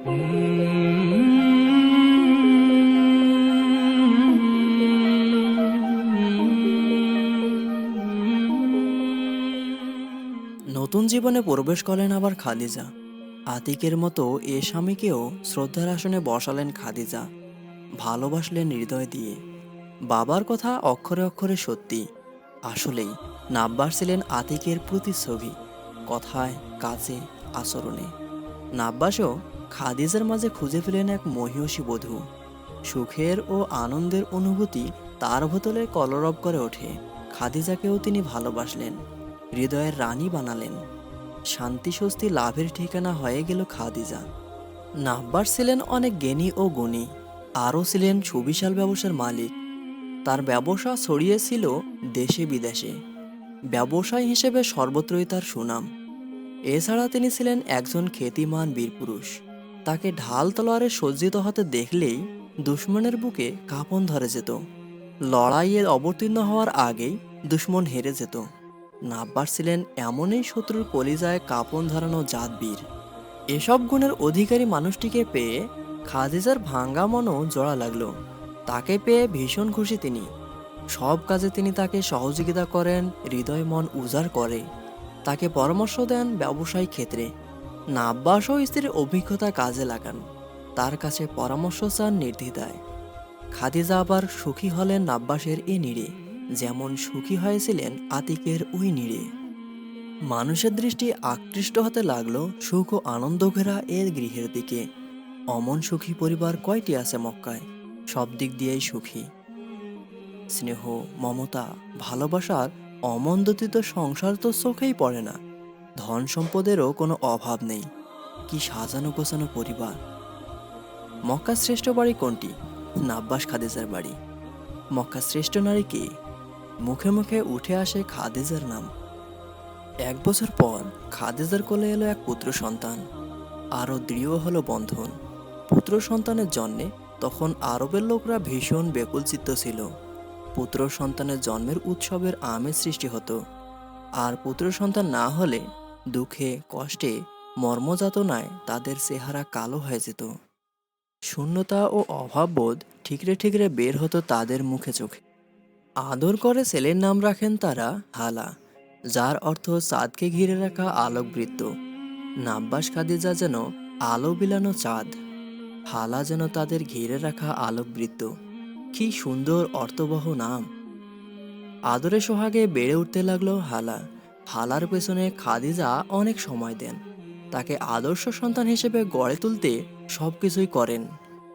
নতুন জীবনে প্রবেশ করলেন আবার খাদিজা। আতিকের মতো এ স্বামীকেও শ্রদ্ধার আসনে বসালেন খাদিজা। ভালোবাসলেন হৃদয় দিয়ে। বাবার কথা অক্ষরে অক্ষরে সত্যি। আসলেই নাব্বার ছিলেন আতিকের প্রতিচ্ছবি। কথায় কাজে আচরণে। নাব্বাসও খাদিজার মাঝে খুঁজে পেলেন এক মহিষী বধূ। সুখের ও আনন্দের অনুভূতি তার ভেতরে কলরব করে ওঠে। খাদিজাকেও তিনি ভালোবাসলেন, হৃদয়ের রানী বানালেন। শান্তি স্বস্তি লাভের ঠিকানা হয়ে গেল খাদিজা। নাব্বার ছিলেন অনেক জ্ঞানী ও গুণী, আরও ছিলেন সুবিশাল ব্যবসার মালিক। তার ব্যবসা ছড়িয়েছিল দেশে বিদেশে। ব্যবসায়ী হিসেবে সর্বত্রই তার সুনাম। এছাড়া তিনি ছিলেন একজন খ্যাতিমান বীরপুরুষ। তাকে ঢাল তলোয়ারে সজ্জিত হতে দেখলেই দুশ্মনের বুকে কাঁপন ধরে যেত। লড়াইয়ের অবতীর্ণ হওয়ার আগেই দুশ্মন হেরে যেত। নাব্বার ছিলেন এমনই শত্রুর কলিজায় কাঁপন ধরানো জাতবীর। এসব গুণের অধিকারী মানুষটিকে পেয়ে খাদিজার ভাঙ্গা মনও জোড়া লাগল। তাকে পেয়ে ভীষণ খুশি তিনি। সব কাজে তিনি তাকে সহযোগিতা করেন, হৃদয় মন উজাড় করে। তাকে পরামর্শ দেন ব্যবসায়িক ক্ষেত্রে। নাব্বাস ও স্ত্রীর অভিজ্ঞতা কাজে লাগান। তার কাছে পরামর্শ চান নির্দ্বিধায়। খাদিজা আবার সুখী হলেন নাব্বাসের এ নিড়ে, যেমন সুখী হয়েছিলেন আতিকের ওই নিড়ে। মানুষের দৃষ্টি আকৃষ্ট হতে লাগল সুখ ও আনন্দ ঘেরা এর গৃহের দিকে। অমন সুখী পরিবার কয়টি আছে মক্কায়? সব দিক দিয়েই সুখী। স্নেহ, মমতা, ভালোবাসার অমন্দতিত সংসার তো চোখেই পড়ে না। ধন সম্পদেরও কোনো অভাব নেই। কি সাজানো গোছানো পরিবার। মক্কার শ্রেষ্ঠ বাড়ি কোনটি? নাব্বাস খাদেজার বাড়ি। মক্কার শ্রেষ্ঠ নারী কে? মুখে মুখে উঠে আসে খাদেজার নাম। এক বছর পর খাদেজার কোলে এলো এক পুত্র সন্তান। আরও দৃঢ় হলো বন্ধন। পুত্র সন্তানের জন্মে তখন আরবের লোকরা ভীষণ বেকুল চিত্ত ছিল। পুত্র সন্তানের জন্মের উৎসবের আমেজ সৃষ্টি হতো। আর পুত্র সন্তান না হলে দুঃখে, কষ্টে, মর্মযাতনায় তাদের চেহারা কালো হয়ে যেত। শূন্যতা ও অভাববোধ ঠিকরে ঠিকরে বের হতো তাদের মুখে চোখে। আদর করে ছেলের নাম রাখেন তারা হালা, যার অর্থ চাঁদকে ঘিরে রাখা আলোকবৃত্ত। নাব্বাস খাদিজা যেন আলো বিলানো চাঁদ, হালা যেন তাদের ঘিরে রাখা আলোকবৃত্ত। কি সুন্দর অর্থবহ নাম। আদরে সোহাগে বেড়ে উঠতে লাগল হালা হালার পেছনে খাদিজা অনেক সময় দেন। তাকে আদর্শ সন্তান হিসেবে গড়ে তুলতে সব কিছুই করেন।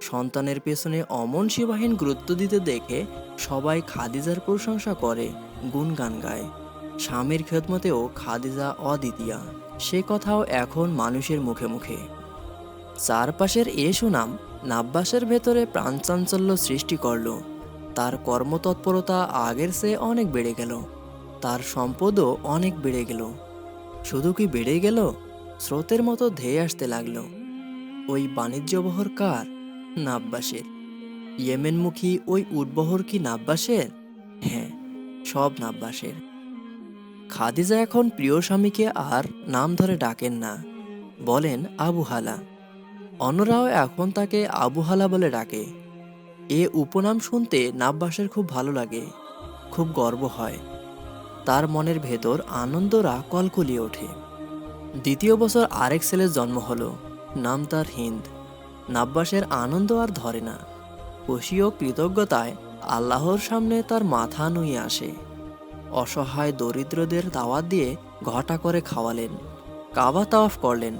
সন্তানের পেছনে অমন শিবাহীন গুরুত্ব দিতে দেখে সবাই খাদিজার প্রশংসা করে গুণগান গায়। স্বামীর খেদমতেও খাদিজা অদ্বিতীয়া। সে কথাও এখন মানুষের মুখে মুখে। চারপাশের এ সুনাম নাব্বাসের ভেতরে প্রাণচাঞ্চল্য সৃষ্টি করল। তার কর্মতৎপরতা আগের চেয়ে অনেক বেড়ে গেল। তার সম্পদও অনেক বেড়ে গেল। শুধু কি বেড়ে গেল? স্রোতের মতো ধেয়ে আসতে লাগল। ওই বাণিজ্যবহর কার? নাব্বাসের। ইয়েমেনমুখী ওই উটবহর কি নাব্বাসের? হ্যাঁ সব নাব্বাসের। খাদিজা এখন প্রিয় স্বামীকে আর নাম ধরে ডাকেন না। বলেন আবুহালা অন্যরাও এখন তাকে আবুহালা বলে ডাকে। এ উপনাম শুনতে নাব্বাসের খুব ভালো লাগে। খুব গর্ব হয়। তার মনের ভেতর আনন্দরা কলকলিয়ে ওঠে। দ্বিতীয় বছর আরেক ছেলের জন্ম হলো, নাম তার হিন্দ। নাব্বাসের আনন্দ আর ধরে না। খুশি ও কৃতজ্ঞতায় আল্লাহর সামনে তার মাথা নুয়ে আসে। অসহায় দরিদ্রদের দাওয়াত দিয়ে ঘটা করে খাওয়ালেন, কাবা তাওয়াফ করলেন।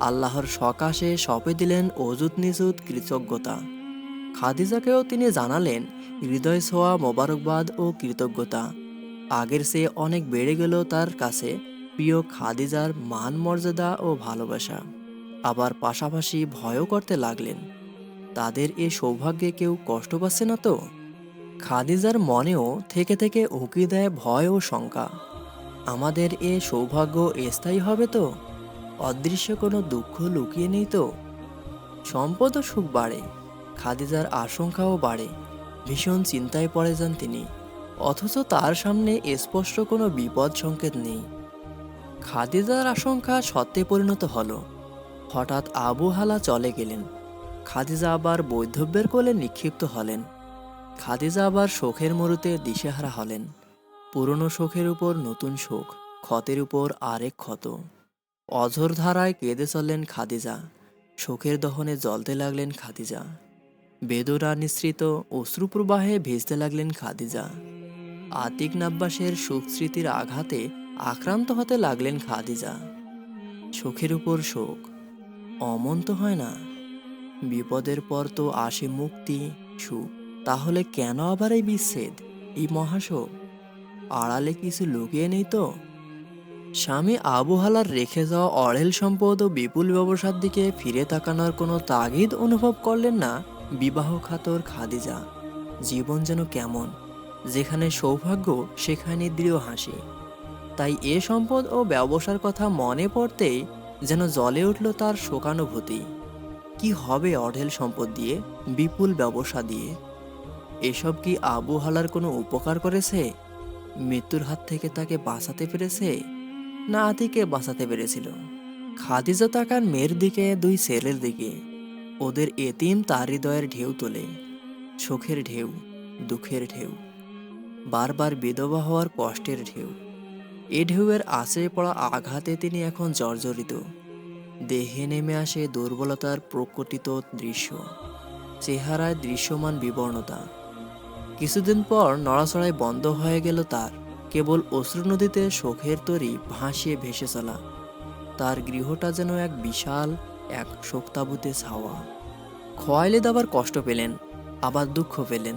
আল্লাহর সকাশে সপে দিলেন অজুত নিজুত কৃতজ্ঞতা। খাদিজাকেও তিনি জানালেন, হৃদয় ছোঁয়া মোবারকবাদ ও কৃতজ্ঞতা। আগের চেয়ে অনেক বেড়ে গেল তার কাছে প্রিয় খাদিজার মান মর্যাদা ও ভালোবাসা। আবার পাশাপাশি ভয়ও করতে লাগলেন। তাদের এ সৌভাগ্যে কেউ কষ্ট পাচ্ছে না তো? খাদিজার মনেও থেকে থেকে উঁকি দেয় ভয় ও শঙ্কা। আমাদের এ সৌভাগ্য স্থায়ী হবে তো? অদৃশ্য কোনো দুঃখ লুকিয়ে নেই তো? সম্পদ সুখ বাড়ে, খাদিজার আশঙ্কাও বাড়ে, ভীষণ চিন্তায় পড়ে যান তিনি। অথচ তার সামনে স্পষ্ট কোনো বিপদ সংকেত নেই। খাদিজার আশঙ্কা সত্যে পরিণত হলো। হঠাৎ আবু হালা চলে গেলেন। খাদিজা আবার বৈধব্যের কোলে নিক্ষিপ্ত হলেন। খাদিজা আবার শোকের মরুতে দিশেহারা হলেন। পুরনো শোকের উপর নতুন শোক, ক্ষতের উপর আরেক ক্ষত। অঝোর ধারায় কেঁদে চললেন খাদিজা। শোকের দহনে জ্বলতে লাগলেন খাদিজা। বেদনা নিঃসৃত অশ্রুপ্রবাহে ভেজতে লাগলেন খাদিজা। আতিক নাব্বাসের সুখ স্মৃতির আঘাতে আক্রান্ত হতে লাগলেন খাদিজা। সুখের উপর শোক অমন তো হয় না। বিপদের পর তো আসে মুক্তি, সুখ। তাহলে কেন আবার এই বিচ্ছেদ, এই মহাশোক? আড়ালে কিছু লুকিয়ে নেই তো? স্বামী আবুহালার রেখে যাওয়া অড়েল সম্পদ ও বিপুল ব্যবসার দিকে ফিরে তাকানোর কোনো তাগিদ অনুভব করলেন না বিবাহ খাতর খাদিজা। জীবন যেন কেমন যেখানে সৌভাগ্য, সেখানে দৃঢ় হাসি। তাই এ সম্পদ ও ব্যবসার কথা মনে পড়তেই যেন জলে উঠল তার শোকানুভূতি। কি হবে অঢেল সম্পদ দিয়ে, বিপুল ব্যবসা দিয়ে? এসব কি আবু হালার কোনো উপকার করেছে? মৃত্যুর হাত থেকে তাকে বাঁচাতে পেরেছে? না আতিকে বাঁচাতে পেরেছিল? খাদিজা তাকান মেয়ের দিকে, দুই ছেলের দিকে। ওদের এতিম তার হৃদয়ের ঢেউ তোলে। সুখের ঢেউ, দুঃখের ঢেউ। বারবার বিধবা হওয়ার কষ্টের ঢেউ। এ ঢেউয়ের আশ্রয় পড়া আঘাতে তিনি এখন জর্জরিত। দেহে নেমে আসে দুর্বলতার প্রকটিত দৃশ্য, চেহারায় দৃশ্যমান বিবর্ণতা। কিছুদিন পর নড়াচড়াই বন্ধ হয়ে গেল তার, কেবল অশ্রু নদীতে শোকের তরি ভাসিয়ে ভেসে চলা। তার গৃহটা যেন এক বিশাল, এক শোকতাবুতে ছাওয়া। খোয়াইলেদ আবার কষ্ট পেলেন, আবার দুঃখ পেলেন।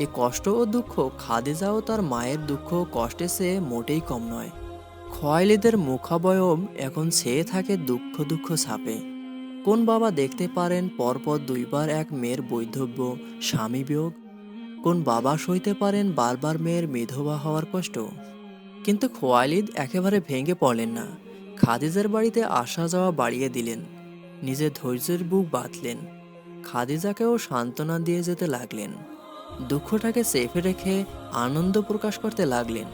এ কষ্ট ও দুঃখ খাদিজা ও তার মায়ের দুঃখ কষ্টে সে মোটেই কম নয়। খোয়াইলিদের মুখাবয়ব এখন ছেয়ে থাকে দুঃখ দুঃখ ছাপে। কোন বাবা দেখতে পারেন পরপর দুইবার এক মেয়ের বৈধব্য, স্বামী বিয়োগ? কোন বাবা সইতে পারেন বারবার মেয়ের মেধবা হওয়ার কষ্ট? কিন্তু খোয়ালিদ একেবারে ভেঙে পড়লেন না। খাদিজার বাড়িতে আসা যাওয়া বাড়িয়ে দিলেন। নিজের ধৈর্যের বুক বাঁধলেন। খাদিজাকেও সান্ত্বনা দিয়ে যেতে লাগলেন। দুঃখটাকে সেফে রেখে আনন্দ প্রকাশ করতে লাগলেন।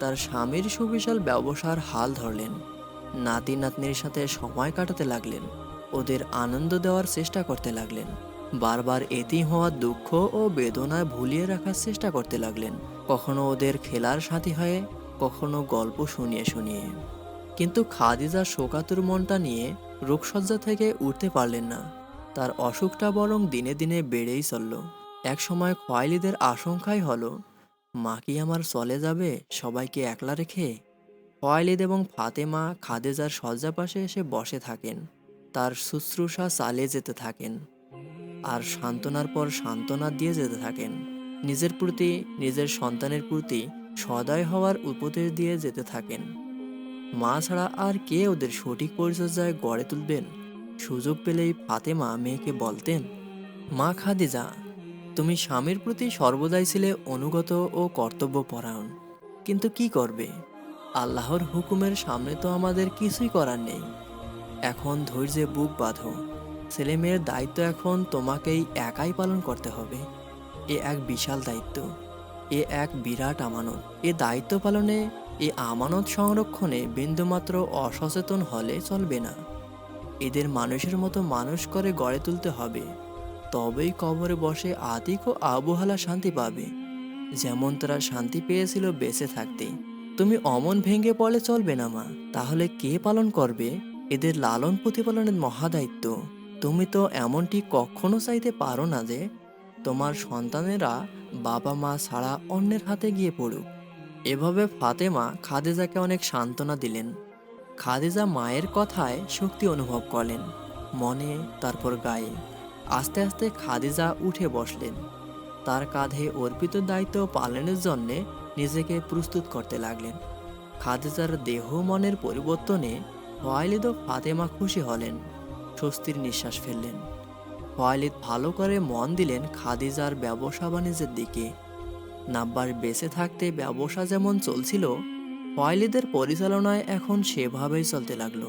তার স্বামীর সুবিশাল ব্যবসার হাল ধরলেন। নাতি নাতনির সাথে সময় কাটাতে লাগলেন। ওদের আনন্দ দেওয়ার চেষ্টা করতে লাগলেন। বারবার এতি হওয়া দুঃখ ও বেদনায় ভুলিয়ে রাখার চেষ্টা করতে লাগলেন। কখনো ওদের খেলার সাথী হয়ে, কখনো গল্প শুনিয়ে শুনিয়ে। কিন্তু খাদিজা শোকাতুর মনটা নিয়ে রোগসজ্জা থেকে উঠতে পারলেন না। তার অসুখটা বরং দিনে দিনে বেড়েই চলল। একসময় খোয়াইলিদের আশঙ্কাই হলো, মা কি আমার চলে যাবে? সবাইকে একলা রেখে? খোয়াইলিদ এবং ফাতেমা খাদেজার শয্যা পাশে এসে বসে থাকেন, তার শুশ্রূষা চালিয়ে যেতে থাকেন আর সান্ত্বনার পর সান্ত্বনা দিয়ে যেতে থাকেন। নিজের প্রতি, নিজের সন্তানের প্রতি সদয় হওয়ার উপদেশ দিয়ে যেতে থাকেন। মা ছাড়া আর কে ওদের সঠিক পরিচর্যায় গড়ে তুলবেন? সুযোগ পেলেই ফাতেমা মেয়েকে বলতেন, মা খাদিজা তুমি স্বামীর প্রতি সর্বদাই ছিলে অনুগত ও কর্তব্যপরায়ণ। কিন্তু কি করবে? আল্লাহর হুকুমের সামনে তো আমাদের কিছুই করার নেই। এখন ধৈর্যে বুক বাঁধো। ছেলে মেয়ের দায়িত্ব এখন তোমাকেই একাই পালন করতে হবে। এ এক বিশাল দায়িত্ব। এ এক বিরাট আমানত। এ দায়িত্ব পালনে, এ আমানত সংরক্ষণে বিন্দুমাত্র অসচেতন হলে চলবে না। এদের মানুষের মতো মানুষ করে গড়ে তুলতে হবে। তবেই কবরে বসে আতিক ও আবহালা শান্তি পাবে। যেমন তারা শান্তি পেয়েছিল বেঁচে থাকতে তুমি অমন ভেঙে পড়লে চলবে না, মা। তাহলে কে পালন করবে? এদের লালন প্রতিপালনের মহাদায়িত্ব। তুমি তো এমনটি কখনো চাইতে পারো না যে, তোমার সন্তানেরা বাবা মা ছাড়া অন্যের হাতে গিয়ে পড়ুক। এভাবে ফাতেমা খাদেজাকে অনেক সান্ত্বনা দিলেন। খাদেজা মায়ের কথায় শক্তি অনুভব করলেন, মনে, তারপর গায়ে। আস্তে আস্তে খাদিজা উঠে বসলেন। তার কাঁধে অর্পিত দায়িত্ব পালনের জন্যে নিজেকে প্রস্তুত করতে লাগলেন। খাদিজার দেহ মনের পরিবর্তনে ওয়াইলিদ ও ফাতেমা খুশি হলেন, স্বস্তির নিঃশ্বাস ফেললেন। ওয়াইলিদ ভালো করে মন দিলেন খাদিজার ব্যবসা বাণিজ্যের দিকে। নাব্বার বেঁচে থাকতে ব্যবসা যেমন চলছিল ওয়াইলিদের পরিচালনায় এখন সেভাবেই চলতে লাগল।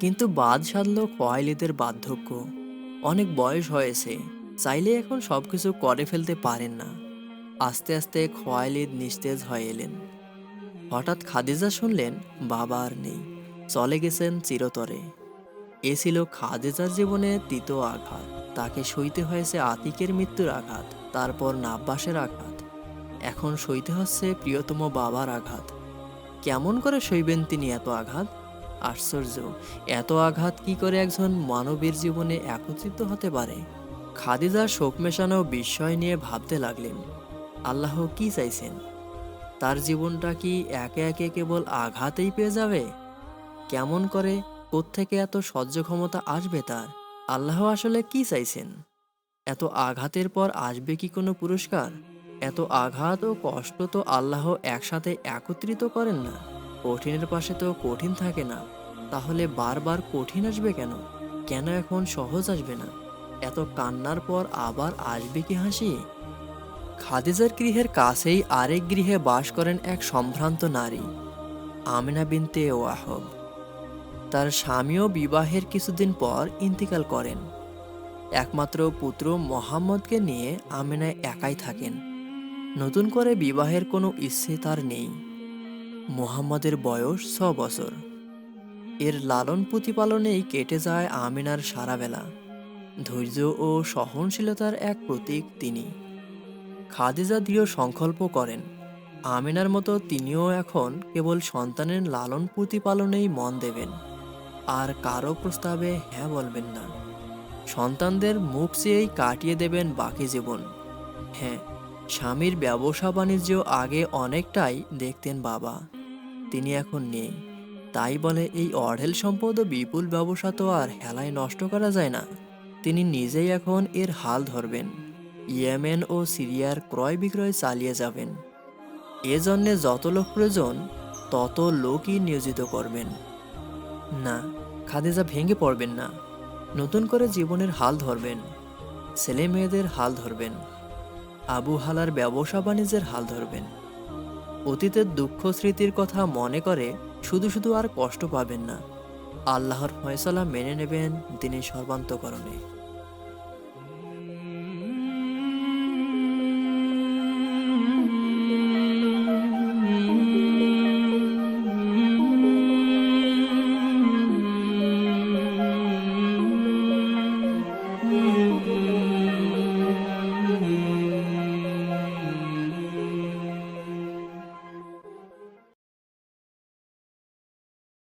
কিন্তু বাদ সাধল খোয়াইলিদের বার্ধক্য। অনেক বয়স হয়েছে, চাইলে এখন সব কিছু করে ফেলতে পারেন না। আস্তে আস্তে খোয়াইলিদ নিস্তেজ হয়ে এলেন। হঠাৎ খাদিজা শুনলেন, বাবা আর নেই, চলে গেছেন চিরতরে। এ ছিল খাদিজার জীবনে তৃতীয় আঘাত। তাকে সইতে হয়েছে আতিকের মৃত্যুর আঘাত, তারপর নাব্বাসের আঘাত। এখন সইতে হচ্ছে প্রিয়তম বাবার আঘাত। কেমন করে সইবেন তিনি এত আঘাত? আশ্চর্য। এত আঘাত কি করে একজন মানবীর জীবনে একত্রিত হতে পারে? খাদিজা শোক মেশানো বিস্ময় নিয়ে ভাবতে লাগলেন। আল্লাহ কি চাইছেন? তার জীবনটা কি একে একে কেবল আঘাতেই পেয়ে যাবে? কেমন করে কোত্থেকে এত সহ্য ক্ষমতা আসবে তার? আল্লাহ আসলে কি চাইছেন? এত আঘাতের পর আসবে কি কোনো পুরস্কার? এত আঘাত ও কষ্ট তো আল্লাহ একসাথে একত্রিত করেন না। কঠিনের পাশে তো কঠিন থাকে না। তাহলে বারবার কঠিন আসবে কেন? কেন এখন সহজ আসবে না? এত কান্নার পর আবার আসবে কি হাসি? খাদিজার গৃহের কাছেই আরেক গৃহে বাস করেন এক সম্ভ্রান্ত নারী। আমিনা বিনতে ওয়াহব। তার স্বামীও বিবাহের কিছুদিন পর ইন্তিকাল করেন। একমাত্র পুত্র মোহাম্মদকে নিয়ে আমিনা একাই থাকেন। নতুন করে বিবাহের কোনো ইচ্ছে তার নেই। মোহাম্মদের বয়স ছ বছর। এর লালন প্রতিপালনেই কেটে যায় আমিনার সারাবেলা। ধৈর্য ও সহনশীলতার এক প্রতীক তিনি। খাদিজা দৃঢ় সংকল্প করেন। আমিনার মতো তিনিও এখন কেবল সন্তানের লালন প্রতিপালনেই মন দেবেন। আর কারও প্রস্তাবে হ্যাঁ বলবেন না। সন্তানদের মুখ চেয়েই কাটিয়ে দেবেন বাকি জীবন। হ্যাঁ স্বামীর ব্যবসা বাণিজ্য আগে অনেকটাই দেখতেন বাবা। তিনি এখন নেই। তাই বলে এই অঢেল সম্পদ ও বিপুল ব্যবসা তো আর হেলায় নষ্ট করা যায় না। তিনি নিজেই এখন এর হাল ধরবেন। ইয়েমেন ও সিরিয়ার ক্রয় বিক্রয় চালিয়ে যাবেন। এজন্যে যত লোক প্রয়োজন, তত লোকই নিয়োজিত করবেন। না, খাদিজা ভেঙে পড়বেন না। নতুন করে জীবনের হাল ধরবেন। ছেলে মেয়েদের হাল ধরবেন। আবু হালার ব্যবসা বাণিজ্যের হাল ধরবেন। অতীতের দুঃখ স্মৃতির কথা মনে করে শুধু শুধু আর কষ্ট পাবেন না। আল্লাহর ফয়সলা মেনে নেবেন তিনি সর্বান্তকরণে।